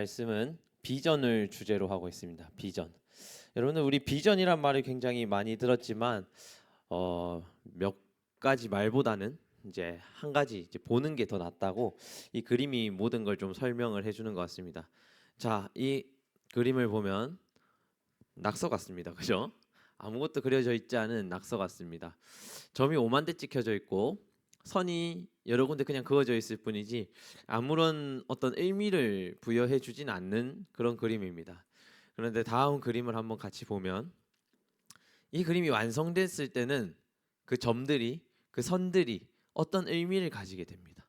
말씀은 비전을 주제로 하고 있습니다. 비전. 여러분들 우리 비전이란 말을 굉장히 많이 들었지만 어, 몇 가지 말보다는 이제 한 가지 이제 보는 게 더 낫다고 이 그림이 모든 걸 좀 설명을 해주는 것 같습니다. 자, 이 그림을 보면 낙서 같습니다. 그죠? 아무것도 그려져 있지 않은 낙서 같습니다. 점이 오만 대 찍혀져 있고 선이 여러 군데 그냥 그어져 있을 뿐이지 아무런 어떤 의미를 부여해 주진 않는 그런 그림입니다. 그런데 다음 그림을 한번 같이 보면 이 그림이 완성됐을 때는 그 점들이 그 선들이 어떤 의미를 가지게 됩니다.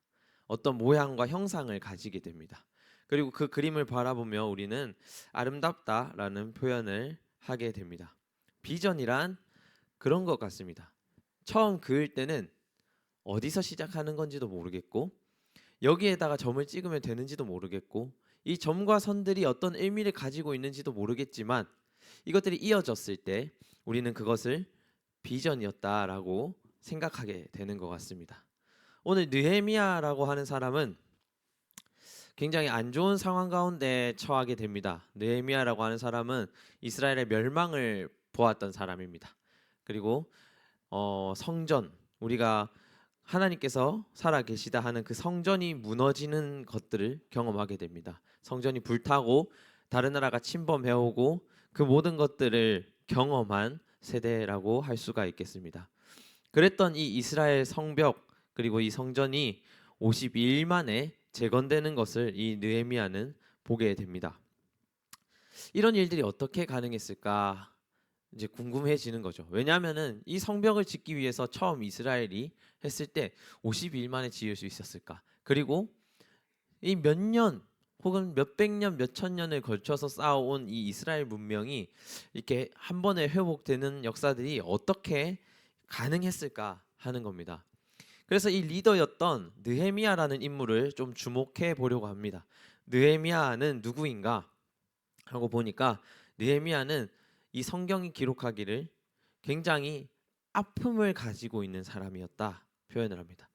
어떤 모양과 형상을 가지게 됩니다. 그리고 그 그림을 바라보며 우리는 아름답다라는 표현을 하게 됩니다. 비전이란 그런 것 같습니다. 처음 그을 때는 어디서 시작하는 건지도 모르겠고 여기에다가 점을 찍으면 되는지도 모르겠고 이 점과 선들이 어떤 의미를 가지고 있는지도 모르겠지만 이것들이 이어졌을 때 우리는 그것을 비전이었다라고 생각하게 되는 것 같습니다. 오늘 느헤미야라고 하는 사람은 굉장히 안 좋은 상황 가운데 처하게 됩니다. 느헤미야라고 하는 사람은 이스라엘의 멸망을 보았던 사람입니다. 그리고 어, 성전 우리가 하나님께서 살아 계시다 하는 그 성전이 무너지는 것들을 경험하게 됩니다. 성전이 불타고 다른 나라가 침범해 오고 그 모든 것들을 경험한 세대라고 할 수가 있겠습니다. 그랬던 이 이스라엘 성벽 그리고 이 성전이 52일 만에 재건되는 것을 이 느헤미야는 보게 됩니다. 이런 일들이 어떻게 가능했을까 이제 궁금해지는 거죠. 왜냐하면은 이 성벽을 짓기 위해서 처음 이스라엘이 했을 때 52일 만에 지을 수 있었을까? 그리고 이 몇 년 혹은 몇백 년, 몇천 년을 걸쳐서 쌓아온 이 이스라엘 문명이 이렇게 한 번에 회복되는 역사들이 어떻게 가능했을까 하는 겁니다. 그래서 이 리더였던 느헤미야라는 인물을 좀 주목해 보려고 합니다. 느헤미야는 누구인가 하고 보니까 느헤미야는 이 성경이 기록하기를 굉장히 아픔을 가지고 있는 사람이었다 표현을 합니다.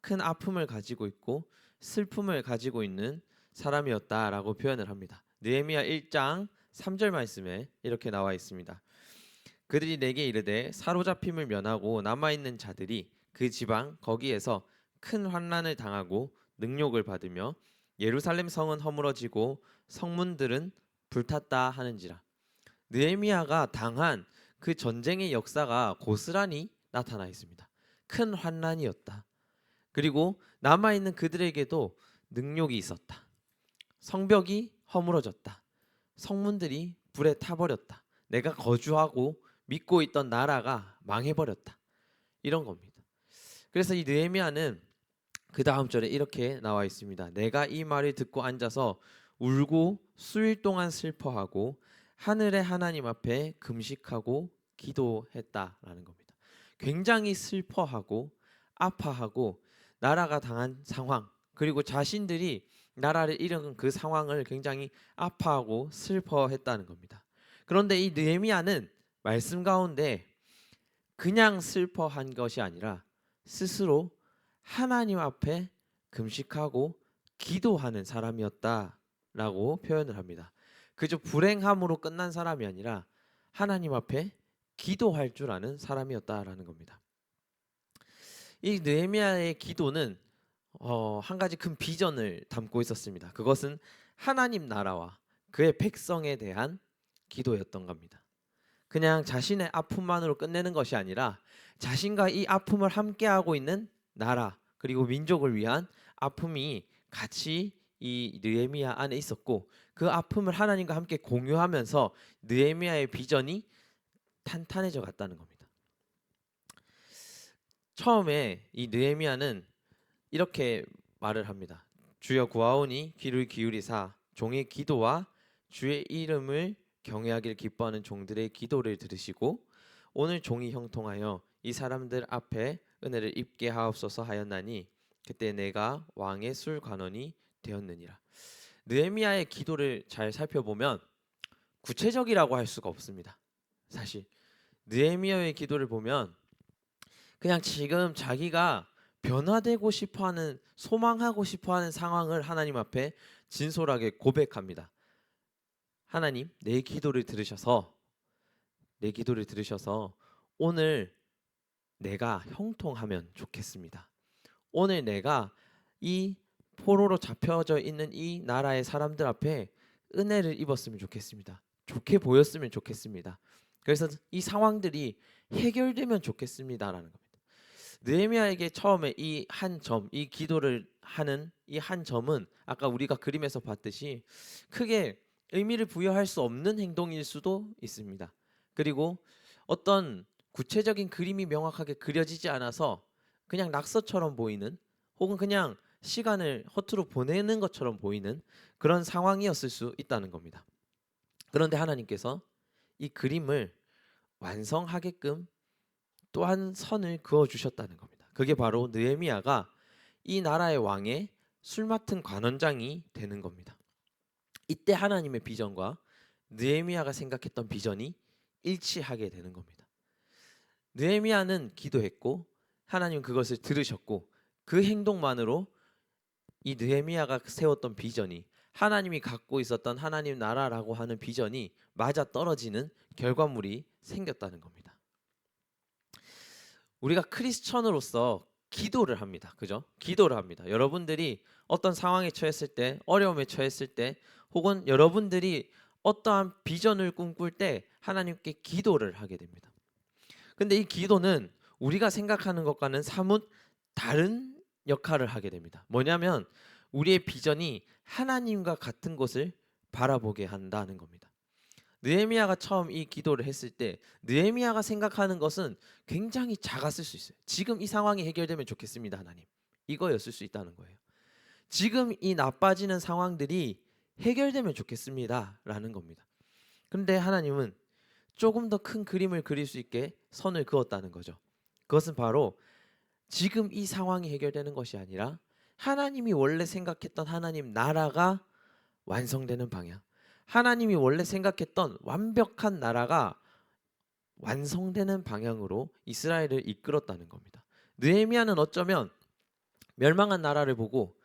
큰 아픔을 가지고 있고 슬픔을 가지고 있는 사람이었다라고 표현을 합니다. 느헤미야 1장 3절 말씀에 이렇게 나와 있습니다. 그들이 내게 이르되 사로잡힘을 면하고 남아 있는 자들이 그 지방 거기에서 큰 환난을 당하고 능욕을 받으며 예루살렘 성은 허물어지고 성문들은 불탔다 하는지라. 느헤미야가 당한 그 전쟁의 역사가 고스란히 나타나 있습니다. 큰 환난이었다. 그리고 남아 있는 그들에게도 능욕이 있었다. 성벽이 허물어졌다. 성문들이 불에 타버렸다. 내가 거주하고 믿고 있던 나라가 망해버렸다. 이런 겁니다. 그래서 이 느헤미야는 그 다음 절에 이렇게 나와 있습니다. 내가 이 말을 듣고 앉아서 울고 수일 동안 슬퍼하고 하늘의 하나님 앞에 금식하고 기도했다라는 겁니다. 굉장히 슬퍼하고 아파하고 나라가 당한 상황 그리고 자신들이 나라를 잃은 그 상황을 굉장히 아파하고 슬퍼했다는 겁니다. 그런데 이 느헤미야는 말씀 가운데 그냥 슬퍼한 것이 아니라 스스로 하나님 앞에 금식하고 기도하는 사람이었다라고 표현을 합니다. 그저 불행함으로 끝난 사람이 아니라 하나님 앞에 기도할 줄 아는 사람이었다라는 겁니다. 이 느헤미야의 기도는 어, 한 가지 큰 비전을 담고 있었습니다. 그것은 하나님 나라와 그의 백성에 대한 기도였던 겁니다. 그냥 자신의 아픔만으로 끝내는 것이 아니라 자신과 이 아픔을 함께하고 있는 나라 그리고 민족을 위한 아픔이 같이 이 느헤미야 안에 있었고 그 아픔을 하나님과 함께 공유하면서 느헤미야의 비전이 탄탄해져 갔다는 겁니다. 처음에 이 느헤미야는 이렇게 말을 합니다. 주여 구하오니 귀를 기울이사 종의 기도와 주의 이름을 경외하길 기뻐하는 종들의 기도를 들으시고 오늘 종이 형통하여 이 사람들 앞에 은혜를 입게 하옵소서 하였나니 그때 내가 왕의 술 관원이 되었느니라. 느헤미야의 기도를 잘 살펴보면 구체적이라고 할 수가 없습니다. 사실 느헤미야의 기도를 보면 그냥 지금 자기가 변화되고 싶어하는 소망하고 싶어하는 상황을 하나님 앞에 진솔하게 고백합니다. 하나님, 내 기도를 들으셔서 내 기도를 들으셔서 오늘 내가 형통하면 좋겠습니다. 오늘 내가 이 포로로 잡혀져 있는 이 나라의 사람들 앞에 은혜를 입었으면 좋겠습니다. 좋게 보였으면 좋겠습니다. 그래서 이 상황들이 해결되면 좋겠습니다라는 겁니다. 느헤미야에게 처음에 이 한 점, 이 기도를 하는 이 한 점은 아까 우리가 그림에서 봤듯이 크게 의미를 부여할 수 없는 행동일 수도 있습니다. 그리고 어떤 구체적인 그림이 명확하게 그려지지 않아서 그냥 낙서처럼 보이는 혹은 그냥 시간을 허투루 보내는 것처럼 보이는 그런 상황이었을 수 있다는 겁니다. 그런데 하나님께서 이 그림을 완성하게끔 또한 선을 그어 주셨다는 겁니다. 그게 바로 느헤미야가 이 나라의 왕의 술 맡은 관원장이 되는 겁니다. 이때 하나님의 비전과 느헤미야가 생각했던 비전이 일치하게 되는 겁니다. 느헤미야는 기도했고 하나님 그것을 들으셨고 그 행동만으로 이 느헤미야가 세웠던 비전이 하나님이 갖고 있었던 하나님 나라라고 하는 비전이 맞아 떨어지는 결과물이 생겼다는 겁니다. 우리가 크리스천으로서 기도를 합니다. 그죠? 기도를 합니다. 여러분들이 어떤 상황에 처했을 때, 어려움에 처했을 때, 혹은 여러분들이 어떠한 비전을 꿈꿀 때 하나님께 기도를 하게 됩니다. 근데 이 기도는 우리가 생각하는 것과는 사뭇 다른 역할을 하게 됩니다. 뭐냐면 우리의 비전이 하나님과 같은 곳을 바라보게 한다는 겁니다. 느헤미야가 처음 이 기도를 했을 때 느헤미야가 생각하는 것은 굉장히 작았을 수 있어요. 지금 이 상황이 해결되면 좋겠습니다, 하나님. 이거였을 수 있다는 거예요. 지금 이 나빠지는 상황들이 해결되면 좋겠습니다라는 겁니다. 근데 하나님은 조금 더 큰 그림을 그릴 수 있게 선을 그었다는 거죠. 그것은 바로 지금 이 상황이 해결되는 것이 아니라 하나님이 원래 생각했던 하나님 나라가 완성되는 방향. 하나님이 원래 생각했던 완벽한 나라가 완성되는 방향으로 이스라엘을 이끌었다는 겁니다. 느헤미야는 어쩌면 멸망한 나라를 보고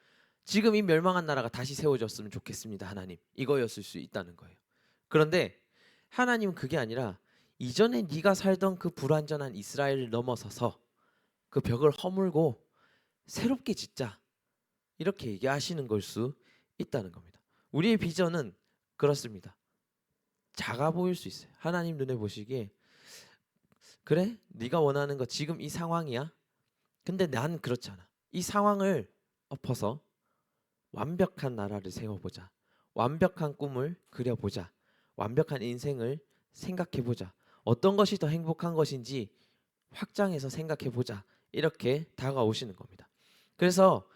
지금 이 멸망한 나라가 다시 세워졌으면 좋겠습니다. 하나님. 이거였을 수 있다는 거예요. 그런데 하나님은 그게 아니라 이전에 네가 살던 그 불완전한 이스라엘을 넘어서서 그 벽을 허물고 새롭게 짓자. 이렇게 얘기하시는 걸 수 있다는 겁니다. 우리의 비전은 그렇습니다. 작아 보일 수 있어요. 하나님 눈에 보시기에 그래? 네가 원하는 거 지금 이 상황이야? 근데 난 그렇잖아. 이 상황을 엎어서 완벽한 나라를 세워보자. 완벽한 꿈을 그려보자. 완벽한 인생을 생각해보자. 어떤 것이 더 행복한 것인지 확장해서 생각해보자. 이렇게 다가오시는 겁니다. 그래서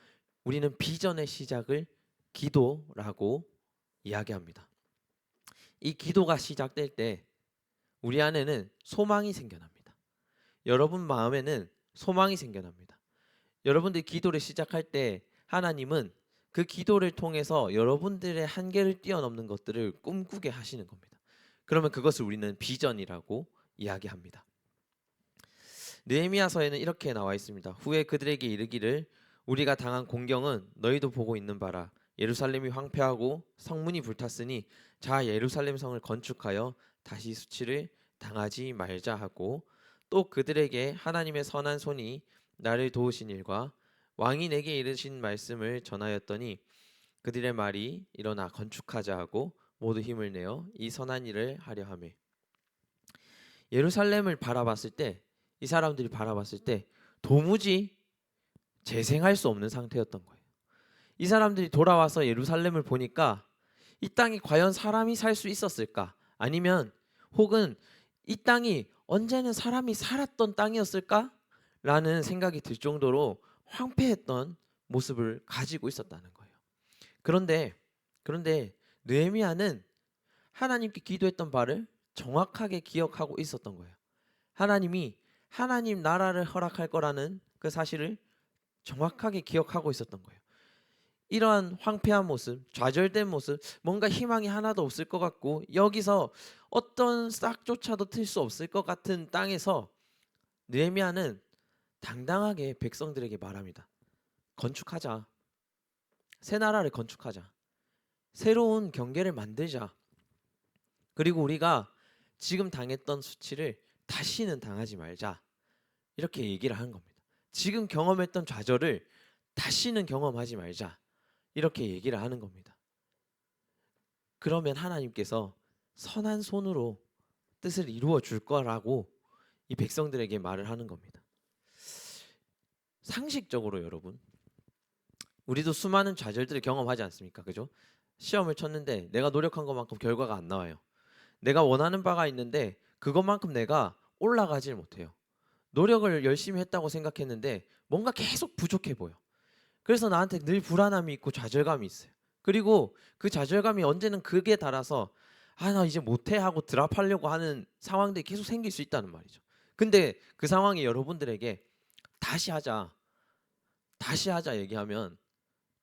우리는 비전의 시작을 기도라고 이야기합니다. 이 기도가 시작될 때 우리 안에는 소망이 생겨납니다. 여러분 마음에는 소망이 생겨납니다. 여러분들이 기도를 시작할 때 하나님은 그 기도를 통해서 여러분들의 한계를 뛰어넘는 것들을 꿈꾸게 하시는 겁니다. 그러면 그것을 우리는 비전이라고 이야기합니다. 느헤미야서에는 이렇게 나와 있습니다. 후에 그들에게 이르기를 우리가 당한 공경은 너희도 보고 있는 바라 예루살렘이 황폐하고 성문이 불탔으니 자 예루살렘 성을 건축하여 다시 수치를 당하지 말자 하고 또 그들에게 하나님의 선한 손이 나를 도우신 일과 왕이 내게 이르신 말씀을 전하였더니 그들의 말이 일어나 건축하자 하고 모두 힘을 내어 이 선한 일을 하려 하매 예루살렘을 바라봤을 때 이 사람들이 바라봤을 때 도무지 재생할 수 없는 상태였던 거예요. 이 사람들이 돌아와서 예루살렘을 보니까 이 땅이 과연 사람이 살 수 있었을까? 아니면 혹은 이 땅이 언제는 사람이 살았던 땅이었을까? 라는 생각이 들 정도로 황폐했던 모습을 가지고 있었다는 거예요. 그런데 그런데 느헤미야는 하나님께 기도했던 바를 정확하게 기억하고 있었던 거예요. 하나님이 하나님 나라를 허락할 거라는 그 사실을 정확하게 기억하고 있었던 거예요. 이러한 황폐한 모습, 좌절된 모습, 뭔가 희망이 하나도 없을 것 같고 여기서 어떤 싹조차도 틀 수 없을 것 같은 땅에서 느헤미야는 당당하게 백성들에게 말합니다. 건축하자. 새 나라를 건축하자. 새로운 경계를 만들자. 그리고 우리가 지금 당했던 수치를 다시는 당하지 말자. 이렇게 얘기를 하는 겁니다. 지금 경험했던 좌절을 다시는 경험하지 말자. 이렇게 얘기를 하는 겁니다. 그러면 하나님께서 선한 손으로 뜻을 이루어 줄 거라고 이 백성들에게 말을 하는 겁니다. 상식적으로 여러분 우리도 수많은 좌절들을 경험하지 않습니까? 그죠? 시험을 쳤는데 내가 노력한 것만큼 결과가 안 나와요. 내가 원하는 바가 있는데 그것만큼 내가 올라가질 못해요. 노력을 열심히 했다고 생각했는데 뭔가 계속 부족해 보여. 그래서 나한테 늘 불안함이 있고 좌절감이 있어요. 그리고 그 좌절감이 언제는 극에 달아서 아 나 이제 못해 하고 드랍하려고 하는 상황들이 계속 생길 수 있다는 말이죠. 근데 그 상황이 여러분들에게 다시 하자, 다시 하자 얘기하면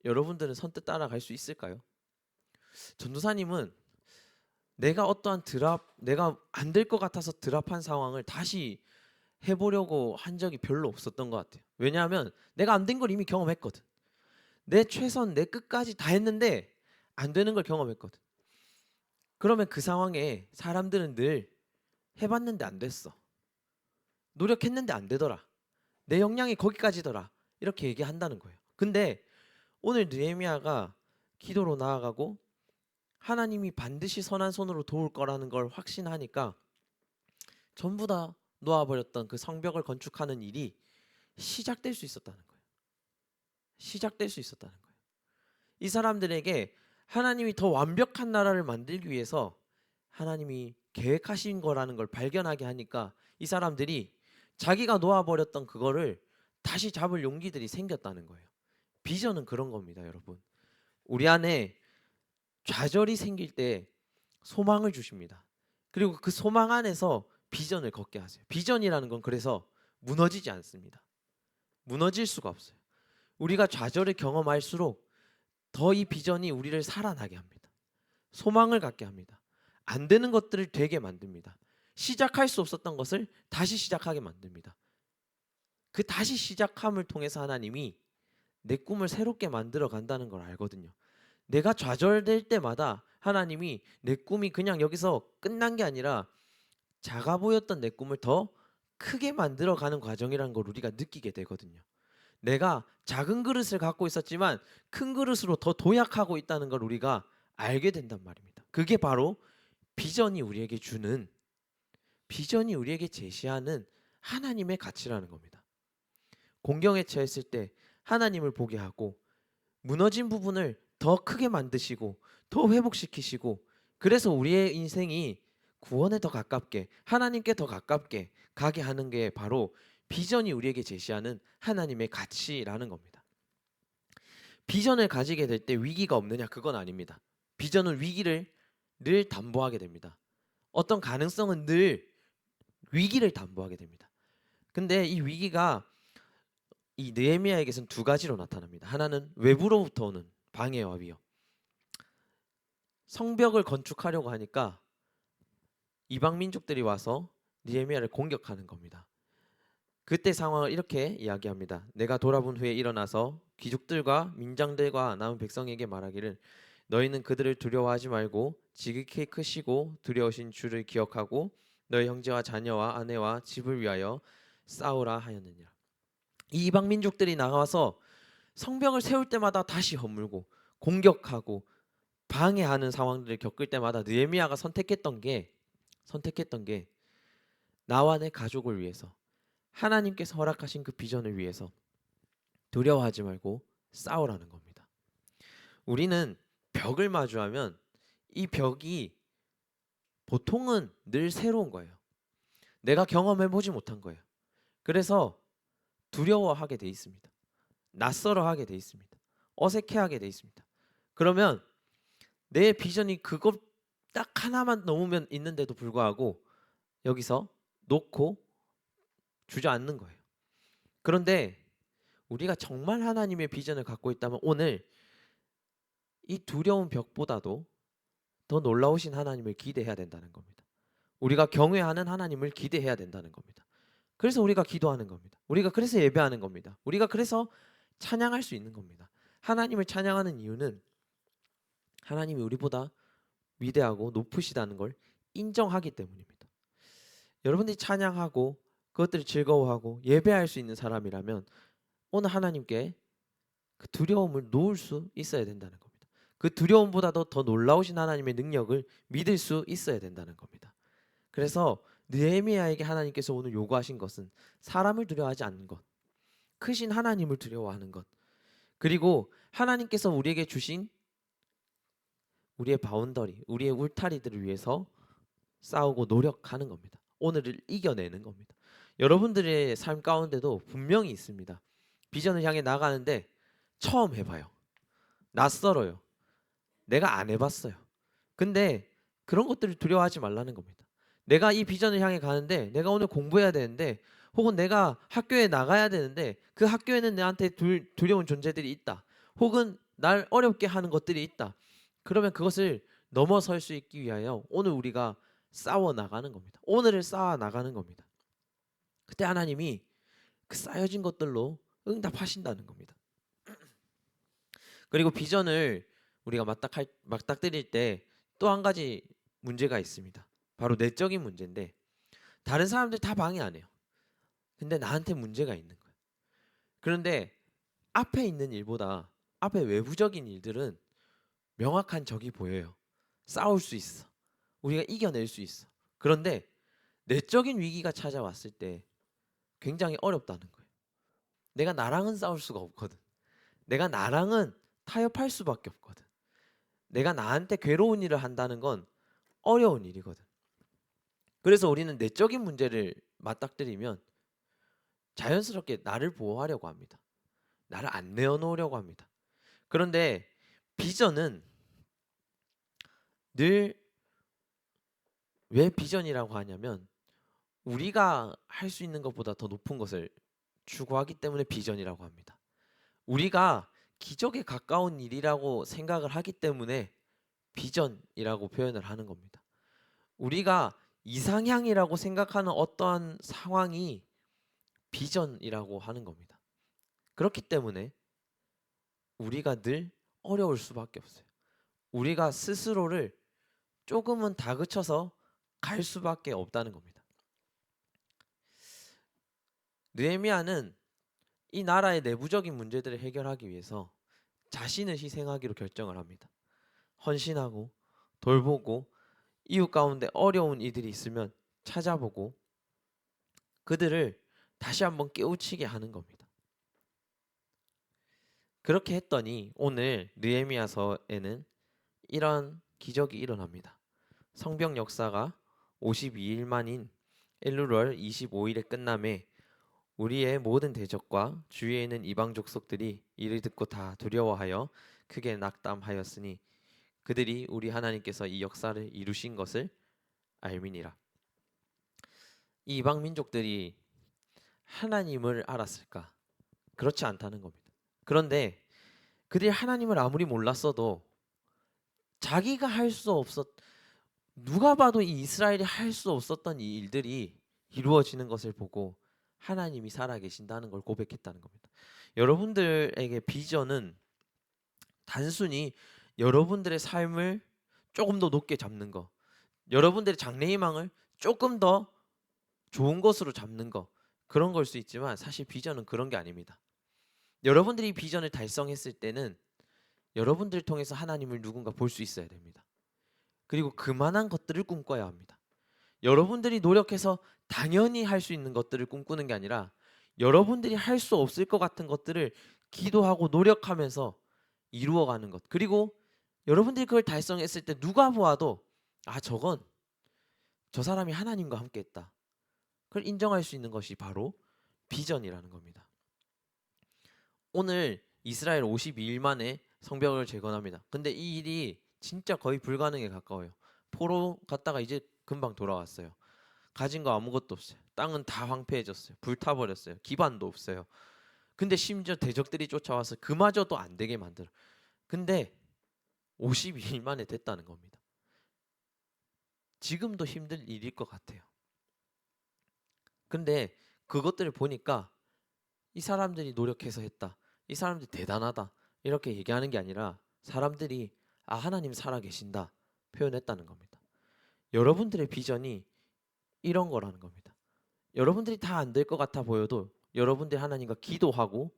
여러분들은 선뜻 따라갈 수 있을까요? 전도사님은 내가 어떠한 드랍, 내가 안 될 것 같아서 드랍한 상황을 다시 해보려고 한 적이 별로 없었던 것 같아요. 왜냐하면 내가 안 된 걸 이미 경험했거든. 내 최선, 내 끝까지 다 했는데 안 되는 걸 경험했거든. 그러면 그 상황에 사람들은 늘 해봤는데 안 됐어. 노력했는데 안 되더라. 내 역량이 거기까지더라. 이렇게 얘기한다는 거예요. 근데 오늘 느헤미야가 기도로 나아가고 하나님이 반드시 선한 손으로 도울 거라는 걸 확신하니까 전부 다 놓아버렸던 그 성벽을 건축하는 일이 시작될 수 있었다는 거예요. 시작될 수 있었다는 거예요. 이 사람들에게 하나님이 더 완벽한 나라를 만들기 위해서 하나님이 계획하신 거라는 걸 발견하게 하니까 이 사람들이 자기가 놓아버렸던 그거를 다시 잡을 용기들이 생겼다는 거예요. 비전은 그런 겁니다, 여러분. 우리 안에 좌절이 생길 때 소망을 주십니다. 그리고 그 소망 안에서 비전을 걷게 하세요. 비전이라는 건 그래서 무너지지 않습니다. 무너질 수가 없어요. 우리가 좌절을 경험할수록 더 이 비전이 우리를 살아나게 합니다. 소망을 갖게 합니다. 안 되는 것들을 되게 만듭니다. 시작할 수 없었던 것을 다시 시작하게 만듭니다. 그 다시 시작함을 통해서 하나님이 내 꿈을 새롭게 만들어 간다는 걸 알거든요. 내가 좌절될 때마다 하나님이 내 꿈이 그냥 여기서 끝난 게 아니라 작아 보였던 내 꿈을 더 크게 만들어 가는 과정이라는 걸 우리가 느끼게 되거든요. 내가 작은 그릇을 갖고 있었지만 큰 그릇으로 더 도약하고 있다는 걸 우리가 알게 된단 말입니다. 그게 바로 비전이 우리에게 주는 비전이 우리에게 제시하는 하나님의 가치라는 겁니다. 공경에 처했을 때 하나님을 보게 하고 무너진 부분을 더 크게 만드시고 더 회복시키시고 그래서 우리의 인생이 구원에 더 가깝게 하나님께 더 가깝게 가게 하는 게 바로 비전이 우리에게 제시하는 하나님의 가치라는 겁니다. 비전을 가지게 될 때 위기가 없느냐 그건 아닙니다. 비전은 위기를 늘 담보하게 됩니다. 어떤 가능성은 늘 위기를 담보하게 됩니다. 근데 이 위기가 이 느헤미야에게서는 두 가지로 나타납니다. 하나는 외부로부터 오는 방해와 위협. 성벽을 건축하려고 하니까 이방 민족들이 와서 느헤미야를 공격하는 겁니다. 그때 상황을 이렇게 이야기합니다. 내가 돌아본 후에 일어나서 귀족들과 민장들과 남은 백성에게 말하기를 너희는 그들을 두려워하지 말고 지극히 크시고 두려우신 주를 기억하고 너희 형제와 자녀와 아내와 집을 위하여 싸우라 하였느니라. 이 이방 민족들이 나가서 성벽을 세울 때마다 다시 허물고 공격하고 방해하는 상황들을 겪을 때마다 느헤미야가 선택했던 게 선택했던 게 나와 내 가족을 위해서 하나님께서 허락하신 그 비전을 위해서 두려워하지 말고 싸우라는 겁니다. 우리는 벽을 마주하면 이 벽이 보통은 늘 새로운 거예요. 내가 경험해 보지 못한 거예요. 그래서 두려워하게 돼 있습니다. 낯설어하게 돼 있습니다. 어색해하게 돼 있습니다. 그러면 내 비전이 그것 딱 하나만 넘으면 있는데도 불구하고 여기서 놓고 주저앉는 거예요. 그런데 우리가 정말 하나님의 비전을 갖고 있다면 오늘 이 두려운 벽보다도 더 놀라우신 하나님을 기대해야 된다는 겁니다. 우리가 경외하는 하나님을 기대해야 된다는 겁니다. 그래서 우리가 기도하는 겁니다. 우리가 그래서 예배하는 겁니다. 우리가 그래서 찬양할 수 있는 겁니다. 하나님을 찬양하는 이유는 하나님이 우리보다 위대하고 높으시다는 걸 인정하기 때문입니다. 여러분들이 찬양하고 그것들을 즐거워하고 예배할 수 있는 사람이라면 오늘 하나님께 그 두려움을 놓을 수 있어야 된다는 겁니다. 그 두려움보다도 더 놀라우신 하나님의 능력을 믿을 수 있어야 된다는 겁니다. 그래서 느헤미야에게 하나님께서 오늘 요구하신 것은 사람을 두려워하지 않는 것, 크신 하나님을 두려워하는 것, 그리고 하나님께서 우리에게 주신 우리의 바운더리, 우리의 울타리들을 위해서 싸우고 노력하는 겁니다. 오늘을 이겨내는 겁니다. 여러분들의 삶 가운데도 분명히 있습니다. 비전을 향해 나가는데 처음 해봐요. 낯설어요. 내가 안 해봤어요. 근데 그런 것들을 두려워하지 말라는 겁니다. 내가 이 비전을 향해 가는데 내가 오늘 공부해야 되는데 혹은 내가 학교에 나가야 되는데 그 학교에는 내한테 두, 두려운 존재들이 있다. 혹은 날 어렵게 하는 것들이 있다. 그러면 그것을 넘어설 수 있기 위하여 오늘 우리가 싸워 나가는 겁니다. 오늘을 쌓아 나가는 겁니다. 그때 하나님이 그 쌓여진 것들로 응답하신다는 겁니다. 그리고 비전을 우리가 맞닥할, 맞닥뜨릴 때 또 한 가지 문제가 있습니다. 바로 내적인 문제인데 다른 사람들 다 방해 안 해요. 근데 나한테 문제가 있는 거예요. 그런데 앞에 있는 일보다 앞에 외부적인 일들은 명확한 적이 보여요. 싸울 수 있어. 우리가 이겨낼 수 있어. 그런데 내적인 위기가 찾아왔을 때 굉장히 어렵다는 거예요. 내가 나랑은 싸울 수가 없거든. 내가 나랑은 타협할 수밖에 없거든. 내가 나한테 괴로운 일을 한다는 건 어려운 일이거든. 그래서 우리는 내적인 문제를 맞닥뜨리면 자연스럽게 나를 보호하려고 합니다. 나를 안 내어놓으려고 합니다. 그런데 비전은 늘 왜 비전이라고 하냐면 우리가 할 수 있는 것보다 더 높은 것을 추구하기 때문에 비전이라고 합니다. 우리가 기적에 가까운 일이라고 생각을 하기 때문에 비전이라고 표현을 하는 겁니다. 우리가 이상향이라고 생각하는 어떠한 상황이 비전이라고 하는 겁니다. 그렇기 때문에 우리가 늘 어려울 수밖에 없어요. 우리가 스스로를 조금은 다그쳐서 갈 수밖에 없다는 겁니다. 느헤미야는 이 나라의 내부적인 문제들을 해결하기 위해서 자신을 희생하기로 결정을 합니다. 헌신하고 돌보고 이웃 가운데 어려운 이들이 있으면 찾아보고 그들을 다시 한번 깨우치게 하는 겁니다. 그렇게 했더니 오늘 느헤미야서에는 이런 기적이 일어납니다. 성병 역사가 52일 만인 엘루월 25일에 끝남에 우리의 모든 대적과 주위에 있는 이방 족속들이 이를 듣고 다 두려워하여 크게 낙담하였으니 그들이 우리 하나님께서 이 역사를 이루신 것을 알미니라. 이 이방 민족들이 하나님을 알았을까? 그렇지 않다는 겁니다. 그런데 그들이 하나님을 아무리 몰랐어도 자기가 할 수 없었 누가 봐도 이 이스라엘이 할 수 없었던 이 일들이 이루어지는 것을 보고 하나님이 살아계신다는 걸 고백했다는 겁니다. 여러분들에게 비전은 단순히 여러분들의 삶을 조금 더 높게 잡는 거, 여러분들의 장래희망을 조금 더 좋은 것으로 잡는 거 그런 걸 수 있지만 사실 비전은 그런 게 아닙니다. 여러분들이 비전을 달성했을 때는 여러분들을 통해서 하나님을 누군가 볼 수 있어야 됩니다. 그리고 그만한 것들을 꿈꿔야 합니다. 여러분들이 노력해서 당연히 할 수 있는 것들을 꿈꾸는 게 아니라 여러분들이 할 수 없을 것 같은 것들을 기도하고 노력하면서 이루어가는 것. 그리고 여러분들이 그걸 달성했을 때 누가 보아도 아 저건 저 사람이 하나님과 함께 했다. 그걸 인정할 수 있는 것이 바로 비전이라는 겁니다. 오늘 이스라엘 52일 만에 성벽을 재건합니다. 근데 이 일이 진짜 거의 불가능에 가까워요. 포로 갔다가 이제 금방 돌아왔어요. 가진 거 아무것도 없어요. 땅은 다 황폐해졌어요. 불타버렸어요. 기반도 없어요. 근데 심지어 대적들이 쫓아와서 그마저도 안 되게 만들어. 근데 52일 만에 됐다는 겁니다. 지금도 힘들 일일 것 같아요. 근데 그것들을 보니까 이 사람들이 노력해서 했다. 이 사람들 대단하다. 이렇게 얘기하는 게 아니라 사람들이 아 하나님 살아 계신다 표현했다는 겁니다. 여러분들의 비전이 이런 거라는 겁니다. 여러분들이 다 안 될 것 같아 보여도 여러분들이 하나님과 기도하고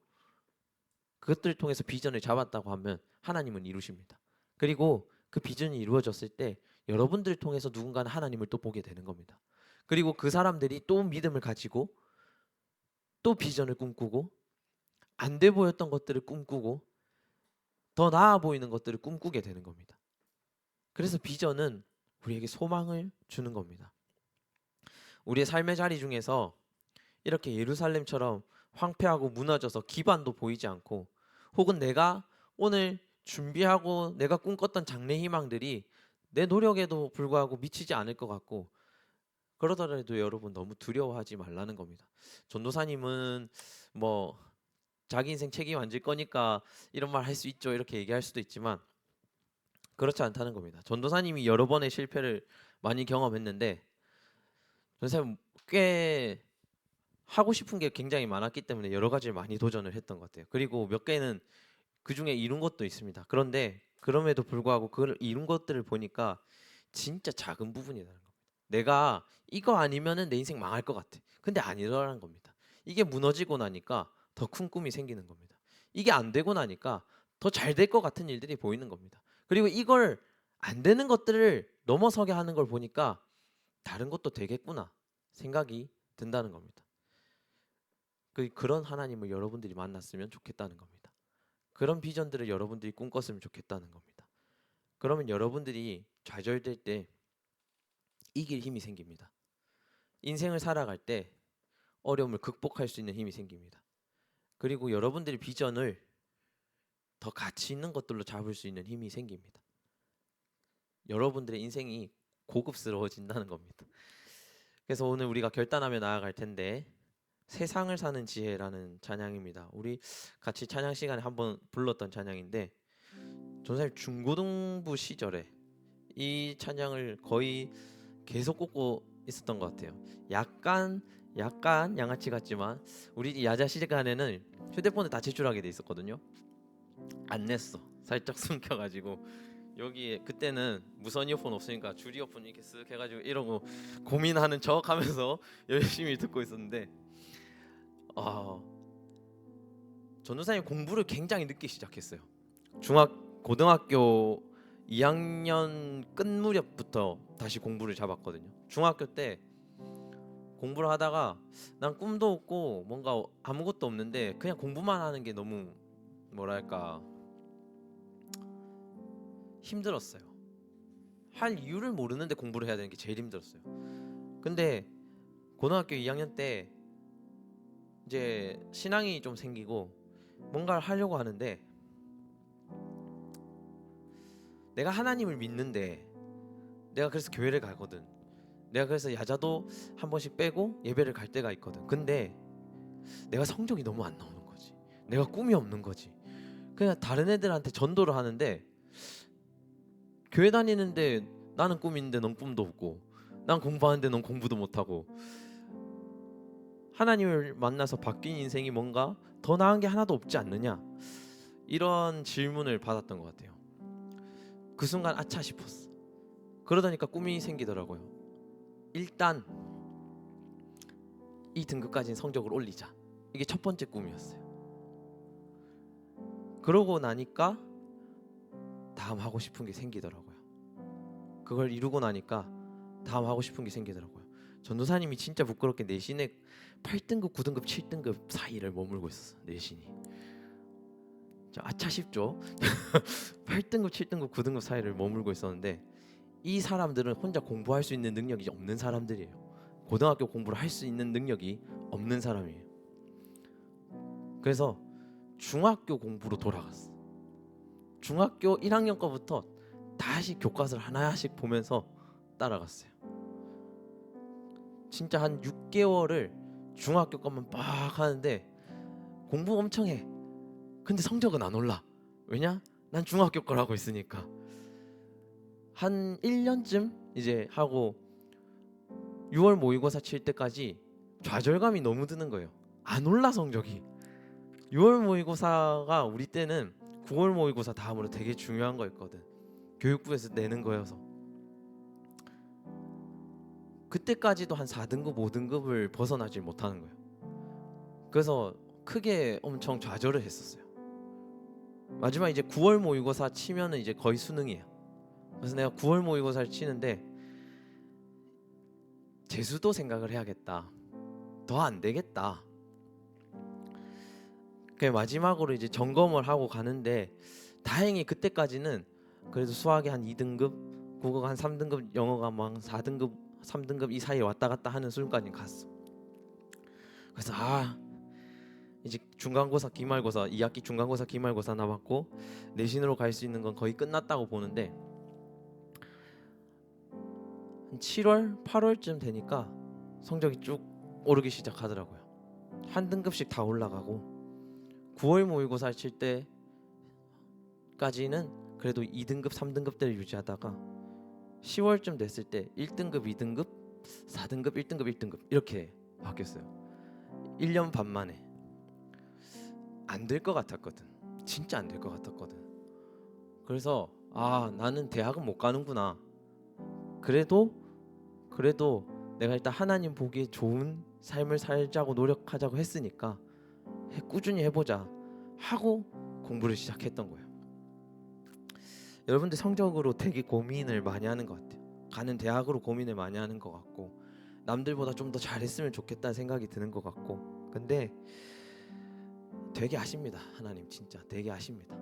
그것들을 통해서 비전을 잡았다고 하면 하나님은 이루십니다. 그리고 그 비전이 이루어졌을 때 여러분들을 통해서 누군가는 하나님을 또 보게 되는 겁니다. 그리고 그 사람들이 또 믿음을 가지고 또 비전을 꿈꾸고 안 돼 보였던 것들을 꿈꾸고 더 나아 보이는 것들을 꿈꾸게 되는 겁니다. 그래서 비전은 우리에게 소망을 주는 겁니다. 우리의 삶의 자리 중에서 이렇게 예루살렘처럼 황폐하고 무너져서 기반도 보이지 않고 혹은 내가 오늘 준비하고 내가 꿈꿨던 장래 희망들이 내 노력에도 불구하고 미치지 않을 것 같고 그러더라도 여러분 너무 두려워하지 말라는 겁니다. 전도사님은 뭐 자기 인생 책임 안 질 거니까 이런 말 할 수 있죠 이렇게 얘기할 수도 있지만 그렇지 않다는 겁니다. 전도사님이 여러 번의 실패를 많이 경험했는데 전도사님 꽤 하고 싶은 게 굉장히 많았기 때문에 여러 가지를 많이 도전을 했던 것 같아요. 그리고 몇 개는 그 중에 이룬 것도 있습니다. 그런데 그럼에도 불구하고 그걸 이룬 것들을 보니까 진짜 작은 부분이라는 겁니다. 내가 이거 아니면은 내 인생 망할 것 같아. 근데 아니더라는 겁니다. 이게 무너지고 나니까 더 큰 꿈이 생기는 겁니다. 이게 안 되고 나니까 더 잘 될 것 같은 일들이 보이는 겁니다. 그리고 이걸 안 되는 것들을 넘어서게 하는 걸 보니까 다른 것도 되겠구나 생각이 든다는 겁니다. 그 그런 하나님을 여러분들이 만났으면 좋겠다는 겁니다. 그런 비전들을 여러분들이 꿈꿨으면 좋겠다는 겁니다. 그러면 여러분들이 좌절될 때 이길 힘이 생깁니다. 인생을 살아갈 때 어려움을 극복할 수 있는 힘이 생깁니다. 그리고 여러분들의 비전을 더 가치 있는 것들로 잡을 수 있는 힘이 생깁니다. 여러분들의 인생이 고급스러워진다는 겁니다. 그래서 오늘 우리가 결단하며 나아갈 텐데 세상을 사는 지혜라는 찬양입니다. 우리 같이 찬양 시간에 한번 불렀던 찬양인데 전사님 중고등부 시절에 이 찬양을 거의 계속 꽂고 있었던 것 같아요. 약간 약간 양아치 같지만 우리 야자 시간에는 휴대폰을 다 제출하게 돼 있었거든요. 안 냈어. 살짝 숨겨가지고 여기에 그때는 무선 이어폰 없으니까 줄 이어폰 이렇게 쓱 해가지고 이러고 고민하는 척하면서 열심히 듣고 있었는데 아 전도사님 공부를 굉장히 늦게 시작했어요. 중학 고등학교 2학년 끝 무렵부터 다시 공부를 잡았거든요. 중학교 때 공부를 하다가 난 꿈도 없고 뭔가 아무것도 없는데 그냥 공부만 하는 게 너무 뭐랄까 힘들었어요. 할 이유를 모르는데 공부를 해야 되는 게 제일 힘들었어요. 근데 고등학교 2학년 때 이제 신앙이 좀 생기고 뭔가를 하려고 하는데 내가 하나님을 믿는데 내가 그래서 교회를 가거든. 내가 그래서 야자도 한 번씩 빼고 예배를 갈 때가 있거든. 근데 내가 성적이 너무 안 나오는 거지. 내가 꿈이 없는 거지. 그냥 다른 애들한테 전도를 하는데 교회 다니는데 나는 있는데 넌 꿈도 없고 난 공부하는데 넌 공부도 못 하고 하나님을 만나서 바뀐 인생이 뭔가 더 나은 게 하나도 없지 않느냐 이런 질문을 받았던 것 같아요. 그 순간 아차 싶었어. 그러다니까 꿈이 생기더라고요. 일단 이 등급까지는 성적을 올리자. 이게 첫 번째 꿈이었어요. 그러고 나니까 다음 하고 싶은 게 생기더라고요. 그걸 이루고 나니까 다음 하고 싶은 게 생기더라고요. 전도사님이 진짜 부끄럽게 내신에 8등급, 9등급, 7등급 사이를 머물고 있었어. 내신이. 자, 아차 싶죠. 8등급, 7등급, 9등급 사이를 머물고 있었는데 이 사람들은 혼자 공부할 수 있는 능력이 없는 사람들이에요. 고등학교 공부를 할 수 있는 능력이 없는 사람이에요. 그래서 중학교 공부로 돌아갔어. 중학교 1학년 거부터 다시 교과서를 하나씩 보면서 따라갔어요. 진짜 한 6개월을 중학교 것만 빡 하는데 공부 엄청 해. 근데 성적은 안 올라. 왜냐? 난 중학교 걸 하고 있으니까. 한 1년쯤 이제 하고 6월 모의고사 칠 때까지 좌절감이 너무 드는 거예요. 안 올라 성적이. 6월 모의고사가 우리 때는 9월 모의고사 다음으로 되게 중요한 거였거든. 교육부에서 내는 거여서 그때까지도 한 4등급, 5등급을 벗어나질 못하는 거예요. 그래서 크게 엄청 좌절을 했었어요. 마지막 이제 9월 모의고사 치면은 이제 거의 수능이에요. 그래서 내가 9월 모의고사를 치는데 재수도 생각을 해야겠다. 더 안 되겠다. 그 마지막으로 이제 점검을 하고 가는데 다행히 그때까지는 그래도 수학이 한 2등급, 국어가 한 3등급, 영어가 막 4등급, 3등급 이 사이에 왔다 갔다 하는 수준까지 갔어. 그래서 아 이제 중간고사, 기말고사, 2학기 중간고사, 기말고사 남았고 내신으로 갈 수 있는 건 거의 끝났다고 보는데 한 7월, 8월쯤 되니까 성적이 쭉 오르기 시작하더라고요. 한 등급씩 다 올라가고 9월 모의고사 칠 때까지는 그래도 2등급, 3등급대를 유지하다가 10월쯤 됐을 때 1등급, 2등급, 4등급, 1등급, 1등급 이렇게 바뀌었어요. 1년 반 만에 안 될 것 같았거든. 진짜 안 될 것 같았거든. 그래서 아 나는 대학은 못 가는구나. 그래도 그래도 내가 일단 하나님 보기에 좋은 삶을 살자고 노력하자고 했으니까 해- 꾸준히 해보자 하고 공부를 시작했던 거예요. 여러분들 성적으로 되게 고민을 많이 하는 것 같아요. 가는 대학으로 고민을 많이 하는 것 같고 남들보다 좀 더 잘했으면 좋겠다는 생각이 드는 것 같고 근데 되게 아십니다 하나님 진짜 되게 아십니다.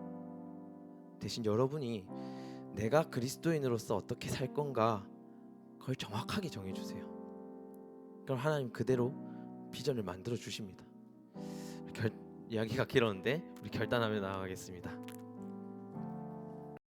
대신 여러분이 내가 그리스도인으로서 어떻게 살 건가 그걸 정확하게 정해 주세요. 그럼 하나님 그대로 비전을 만들어 주십니다. 결, 이야기가 길었는데 우리 결단하며 나가겠습니다.